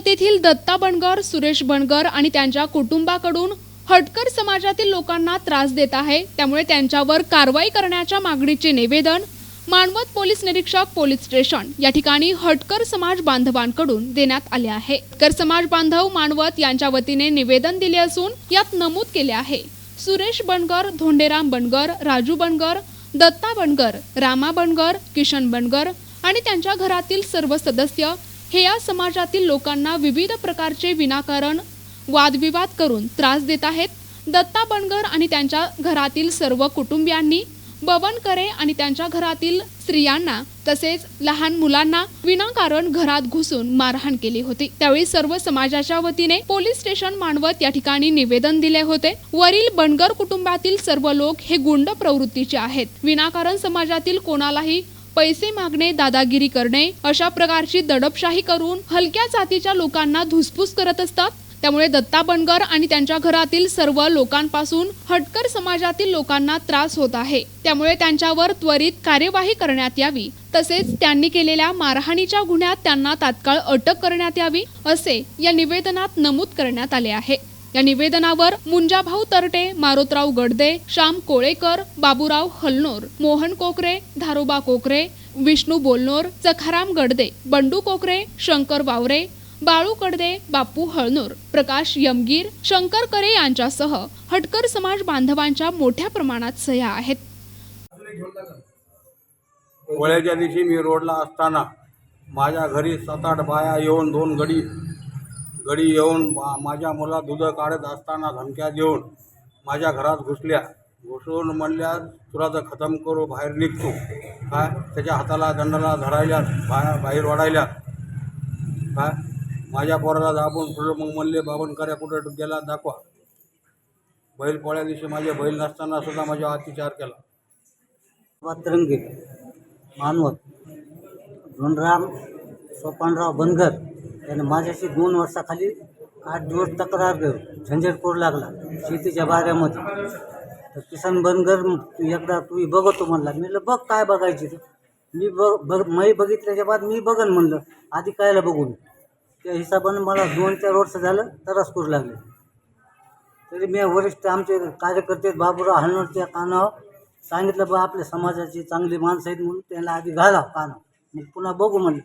मानवत येथील दत्ता बनगर सुरेश बनगर आणि त्यांच्या कुटुंबाकडून हटकर समाजातील लोकांना त्रास देत आहे. त्यामुळे त्यांच्यावर कारवाई करण्याच्या मागणीचे निवेदन मानवत पोलीस निरीक्षक पोलीस स्टेशन या ठिकाणी हटकर समाज बांधवांकडून देण्यात आले आहे. हटकर समाज बांधव मानवत यांच्या वतीने निवेदन दिले असून यात नमूद केले आहे. सुरेश बनगर धोंडेराम बनगर राजू बनगर दत्ता बनगर रामा बनगर किशन बनगर आणि त्यांच्या घरातील सर्व सदस्य हे या समाजातील लोकांना विविध प्रकारचे विनाकारण वादविवाद करून त्रास देत आहेत. दत्ता बनगर आणि त्यांच्या घरातील सर्व कुटुंबियांनी बवनकरे आणि त्यांच्या घरातील स्त्रियांना तसेच लहान मुलांना विनाकारण घरात घुसून मारहाण केली होती. त्यावेळी सर्व समाजाच्या वतीने पोलीस स्टेशन मानवत या ठिकाणी निवेदन दिले होते. वरील बनगर कुटुंबातील सर्व लोक हे गुंड प्रवृत्तीचे आहेत. विनाकारण समाजातील कोणालाही पैसे मागणे दादागिरी करणे अशा प्रकारची दडपशाही करून हलक्या जातीच्या लोकांना धुसफूस करत असतात. त्यामुळे दत्ता बनगर आणि त्यांच्या घरातील सर्व लोकांपासून हटकर समाजातील लोकांना त्रास होत आहे. त्यामुळे त्यांच्यावर त्वरित कार्यवाही करण्यात यावी. तसेच त्यांनी केलेल्या मारहाणीच्या गुन्ह्यात त्यांना तात्काळ अटक करण्यात यावी असे या निवेदनात नमूद करण्यात आले आहे. या निवेदनावर मुंजाभाऊ तरटे मारोतराव गडदे श्याम कोळेकर बाबूराव हलनोर मोहन कोकरे धारोबा कोकरे विष्णू बोलनोर जखाराम गडदे बंडू कोकरे शंकर वावरे बाळू कडदे बापू हळनोर प्रकाश यमगीर शंकर करे यांच्यासह हटकर समाज बांधवांच्या मोठ्या प्रमाणात सह्या आहेत. होळ्याच्या दिवशी मी रोडला असताना माझ्या घरी सात आठ बाया येऊन दोन गडी गडी येऊन मा- माझ्या मुला दूध काढत असताना धमक्या देऊन माझ्या घरात घुसल्या. घुसून म्हणल्या तुला तर खतम करू बाहेर निघतो काय? त्याच्या हाताला दंडाला धरायल्या बाहेर बाहेर वाढायल्यात काय? माझ्या पोराला दाबून पुढं मग म्हणले बाबनकऱ्या कुठं गेला? दाखवा. बैल पोळ्या दिवशी माझे बैल नसताना सुद्धा माझ्या अतिचार केला. तरंगे मानवत धोंडराम सोपानराव बनगर. त्यानं माझ्याशी दोन वर्षाखाली आठ दिवस तक्रार कर झंझट करू लागला शेतीच्या बाऱ्यामध्ये. तर किसन बनगर तू एकदा तू बघतो म्हणला. मी बघ काय बघायची तर मी बघ बघ मी बघितल्याच्या बाद मी बघन म्हणलं आधी कायला बघून त्या हिशोबानं मला दोन चार वर्ष झालं त्रास करू लागले. तरी मी वरिष्ठ आमचे कार्यकर्ते बाबूराव हलनोरच्या कानावर सांगितलं बा आपल्या समाजाची चांगली माणसं आहेत म्हणून त्यांना आधी घाला काना मग पुन्हा बघू म्हणलं.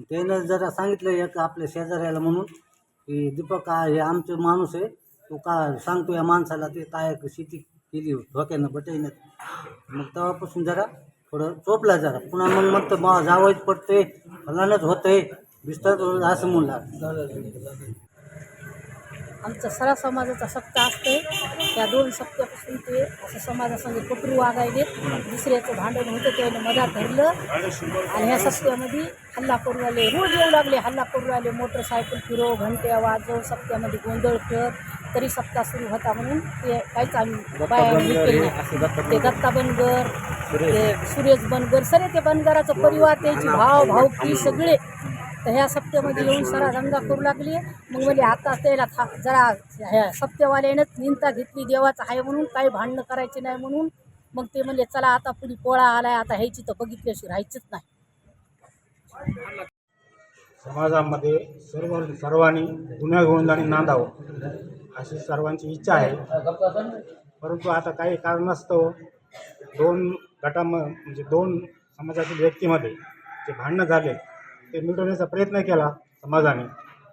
त्यानं जरा सांगितलं एक आपल्या शेजाऱ्याला म्हणून की दीपक हा हे आमचं माणूस आहे तू का सांगतो या माणसाला ते काय शेती केली धोक्यानं बटाईनं. मग तेव्हापासून जरा थोडं चोपला जरा. पुन्हा मग मग तर जावंच पडतंय फलानच होतंय बिस्तर असं म्हणला. आमचं सरा समाजाचा सप्ताह असते त्या दोन सप्त्यापासून ते असं समाजासंगे कटरू वागायले दुसऱ्याचं भांडण होतं त्याने मधात धरलं. आणि ह्या सप्त्यामध्ये हल्ला करू आले रोज येऊ लागले. हल्ला करू आले मोटरसायकल फिरव घंट्या वाजव सप्त्यामध्ये गोंधळ कर. तरी सप्ताह सुरू होता म्हणून ते काहीच आम्ही बाया. ते दत्ता बनगर ते सुरेश बनगर सरे ते बनगराचा परिवार त्याची भाव भावकी सगळे. तर ह्या सप्त्यामध्ये येऊन सरा दंगा करू लागली मग म्हणजे आता त्याला था जरा ह्या सप्त्यावाल्यानेच निंदा घेतली देवाचं आहे म्हणून काही भांडणं करायचे नाही म्हणून. मग ते म्हणले चला आता पुढे पोळा आलाय आता ह्याची तर बघितल्याशी राहायचंच नाही. समाजामध्ये सर्व सर्वांनी गुन्हा गोविंदाने नांदावं अशी सर्वांची इच्छा आहे. परंतु आता काही कारण असतं दोन गटाम म्हणजे दोन समाजातील व्यक्तीमध्ये जे भांडणं झाले ते मिटवण्याचा प्रयत्न केला समाजाने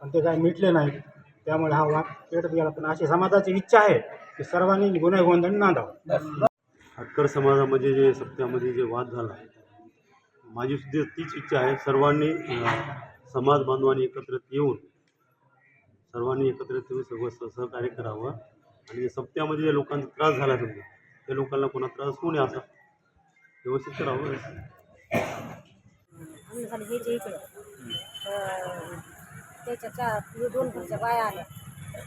पण ते काय मिटले नाहीत. त्यामुळे हा वाद पेटत गेला. पण अशी समाजाची इच्छा आहे की सर्वांनी गुन्हे गोंधळ नांदावं. हटकर समाजामध्ये जे सप्त्यामध्ये जे वाद झाला माझी सुद्धा तीच इच्छा आहे. सर्वांनी समाज बांधवांनी एकत्रित येऊन सर्वांनी एकत्रित येऊन सर्व सहकार्य करावं. आणि सप्त्यामध्ये जे लोकांचा त्रास झाला समजा त्या लोकांना कोणा त्रास होऊ नये असा व्यवस्थित करावं. आम्ही झाले हे जे इकडं. त्याच्या चार दोन घरच्या बाया आल्या.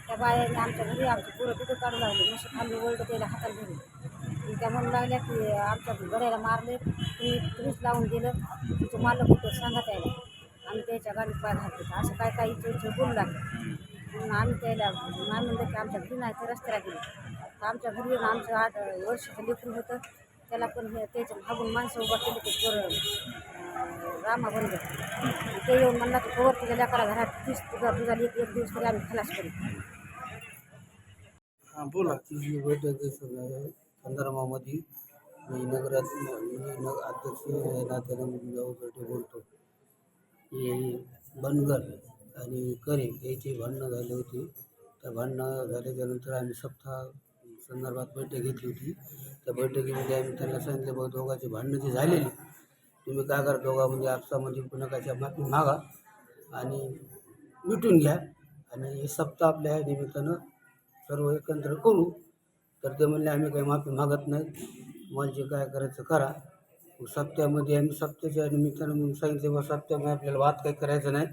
त्या बायाने आमच्या घरी आमची पोरं तिथं काढू लागली. मशी खाल्ली वळलं त्याला हाताला धरून त्या म्हणू लागल्या की आमच्या गड्याला मारले. तुम्ही तुम्हीच लावून गेलं तुमचं मालक होतं सांगत यायला आम्ही त्याच्या गाडीत पाय घालतो असं काय काय इथे इथे बोलू लागलं. म्हणून आम्ही त्याला आम्ही म्हणलं की आमच्या घरी नाही ते रस्त्याला गेलो. तर आमच्या घरी येऊन आमचं आठ वर्षाचं लेकरू होतं. त्याला पण हे त्याच्या मागून माणसं उभा केली ते पोरं अं, रामा ते येऊन म्हणला की कवर तुझ्या लेकरा घरात तीस तुझा तुझा लेक एक दिवस तरी आम्ही खलास करू. हां बोला. ती जी बैठक संदर्भामध्ये मी नगरात मी अध्यक्ष नात्याने मी बोलतो. की बनगर आणि करे याची भांडणं झाली होती त्या भांडणं झाल्याच्यानंतर आम्ही सप्ताह संदर्भात बैठक घेतली होती. त्या बैठकीमध्ये आम्ही त्यांना सांगितलं बघ दोघांची भांडणं जी झालेली तुम्ही काय करा दोघांमध्ये म्हणजे आपसामध्ये म्हणजे कुणाकाच्या माफी मागा आणि मिटून घ्या आणि हे सप्ताह आपल्या या निमित्तानं सर्व एकत्र करू. तर ते म्हणले आम्ही काही माफी मागत नाही. तुम्हाला जे काय करायचं करा. मग सप्त्यामध्ये आम्ही सप्त्याच्या निमित्तानं मग सांगितले बा सप्त्यामध्ये आपल्याला वाद काही करायचं नाही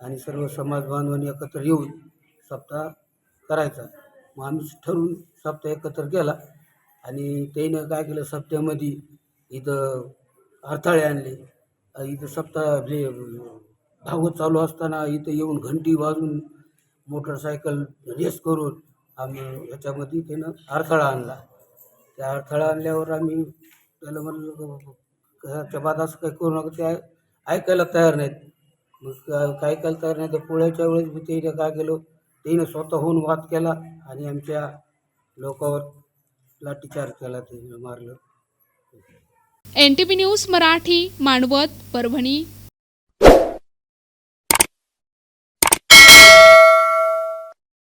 आणि सर्व समाज बांधवांनी एकत्र येऊन सप्ताह करायचा. मग आम्ही ठरवून सप्ताह एकत्र केला. आणि त्यानं काय केलं सप्त्यामध्ये इथं अडथळे आणले. इथं सप्ताह जे भागवत चालू असताना इथं येऊन घंटी वाजून मोटरसायकल रेस करून आम्ही ह्याच्यामध्ये त्यानं अडथळा आणला. त्या अडथळा आणल्यावर आम्ही त्याला म्हणलं ह्याच्या बाद असं काही करू नका ते ऐकायला तयार नाहीत. मग काय ऐकायला तयार नाही तर पोळ्याच्या वेळेस मी त्याने काय केलं त्यानं स्वतःहून वाद केला आणि आमच्या लोकांवर लाठीचार्ज केला ते मारलं. N T P news Marathi Mandwat Parbhani.